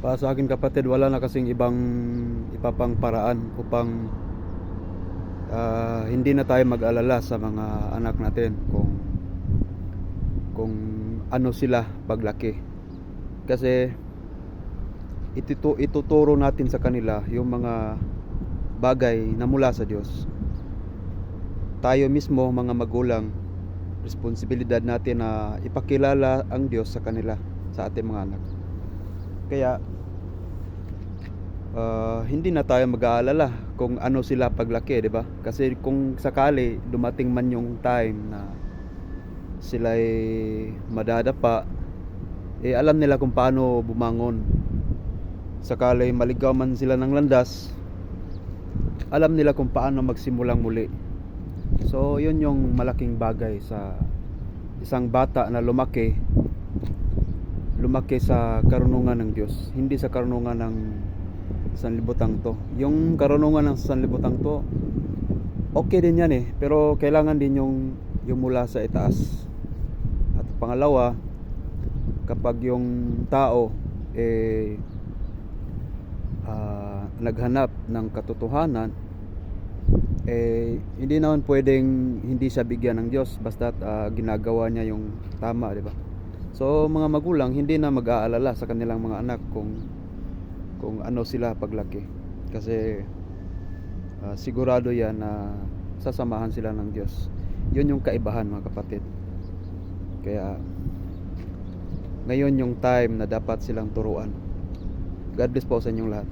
Para sa akin kapatid, wala na kasing ibang ipapang paraan upang ah, hindi na tayo mag-alala sa mga anak natin kung kung ano sila paglaki. Kasi itutu ituturo natin sa kanila yung mga bagay na mula sa Diyos. Tayo mismo mga magulang, responsibilidad natin na ipakilala ang Diyos sa kanila, sa ating mga anak. Kaya ah, hindi na tayo mag-aalala kung ano sila paglaki, 'di ba? Kasi kung sakali dumating man yung time na sila ay madadapa, eh alam nila kung paano bumangon. Sakali maligaw man sila ng landas, alam nila kung paano magsimulang muli. So, yun yung malaking bagay sa isang bata na lumaki lumaki sa karunungan ng Diyos, hindi sa karunungan ng sanlibutan to. Yung karunungan ng sanlibutan to, okay din yan eh, pero kailangan din yung, yung mula sa itaas. At pangalawa, kapag yung tao eh ah, naghanap ng katotohanan, eh hindi naman pwedeng hindi siya bigyan ng Diyos basta ginagawa niya yung tama, di ba? So mga magulang hindi na mag-aalala sa kanilang mga anak kung kung ano sila paglaki. Kasi ah, sigurado 'yan na sasamahan sila ng Diyos. 'Yun yung kaibahan mga kapatid. Kaya ngayon yung time na dapat silang turuan. God bless po sa inyong lahat.